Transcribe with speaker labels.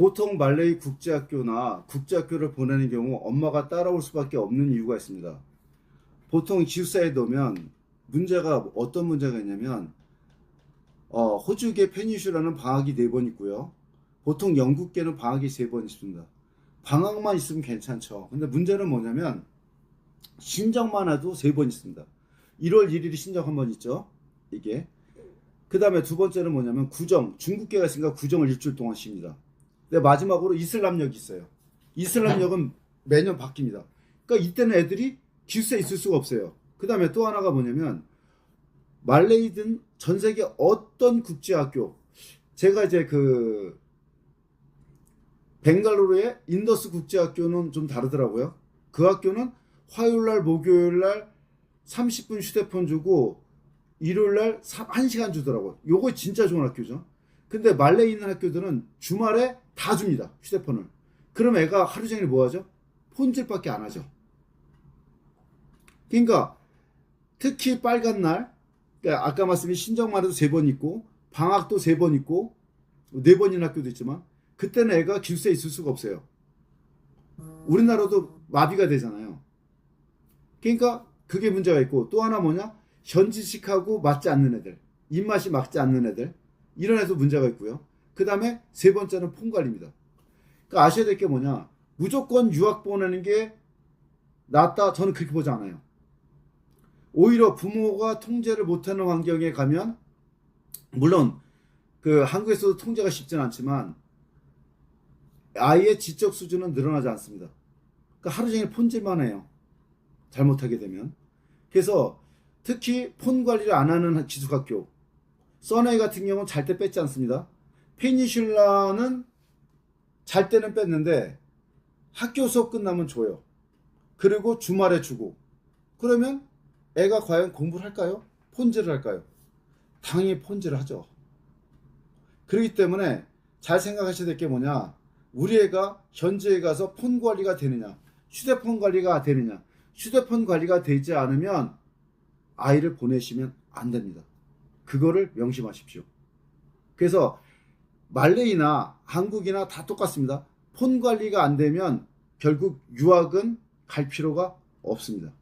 Speaker 1: 보통 말레이 국제학교나 국제학교를 보내는 경우 엄마가 따라올 수밖에 없는 이유가 있습니다. 보통 기숙사에 놓으면 문제가 어떤 문제가 있냐면 어, 호주계 페니슈라는 방학이 네번 있고요. 보통 영국계는 방학이 세번 있습니다. 방학만 있으면 괜찮죠. 근데 문제는 뭐냐면 신청만 해도 세번 있습니다. 1월 1일이 신청 한 번 있죠. 이게. 그 다음에 두 번째는 뭐냐면 구정. 중국계가 있으니까 구정을 일주일 동안 쉽니다. 근데 마지막으로 이슬람역이 있어요. 이슬람역은 매년 바뀝니다. 그러니까 이때는 애들이 기숙사에 있을 수가 없어요. 그 다음에 또 하나가 뭐냐면 말레이든 전 세계 어떤 국제학교 제가 이제 그 벵갈루루의 인더스 국제학교는 좀 다르더라고요. 그 학교는 화요일 날 목요일 날 30분 휴대폰 주고 일요일 날 1시간 주더라고요. 요거 진짜 좋은 학교죠. 근데 말레이 있는 학교들은 주말에 다 줍니다. 휴대폰을. 그럼 애가 하루 종일 뭐 하죠? 폰질밖에 안 하죠. 그러니까 특히 빨간 날 그러니까 아까 말씀인 신정만 해도 세 번 있고 방학도 세 번 있고 네 번인 학교도 있지만 그때는 애가 기숙사에 있을 수가 없어요. 우리나라도 마비가 되잖아요. 그러니까 그게 문제가 있고 또 하나 뭐냐 현지식하고 맞지 않는 애들 입맛이 맞지 않는 애들 이런 애도 문제가 있고요. 그 다음에 세 번째는 폰 관리입니다. 그러니까 아셔야 될 게 뭐냐 무조건 유학 보내는 게 낫다 저는 그렇게 보지 않아요. 오히려 부모가 통제를 못하는 환경에 가면 물론 그 한국에서도 통제가 쉽지는 않지만 아이의 지적 수준은 늘어나지 않습니다. 그러니까 하루 종일 폰질만 해요. 잘못하게 되면. 그래서 특히 폰 관리를 안 하는 기숙학교 써네이 같은 경우는 잘때 뺐지 않습니다. 페니슐라는 잘 때는 뺐는데 학교 수업 끝나면 줘요. 그리고 주말에 주고 그러면 애가 과연 공부를 할까요? 폰질을 할까요? 당연히 폰질을 하죠. 그렇기 때문에 잘 생각하셔야 될 게 뭐냐? 우리 애가 현지에 가서 폰 관리가 되느냐? 휴대폰 관리가 되느냐? 휴대폰 관리가 되지 않으면 아이를 보내시면 안 됩니다. 그거를 명심하십시오. 그래서 말레이나 한국이나 다 똑같습니다. 폰 관리가 안 되면 결국 유학은 갈 필요가 없습니다.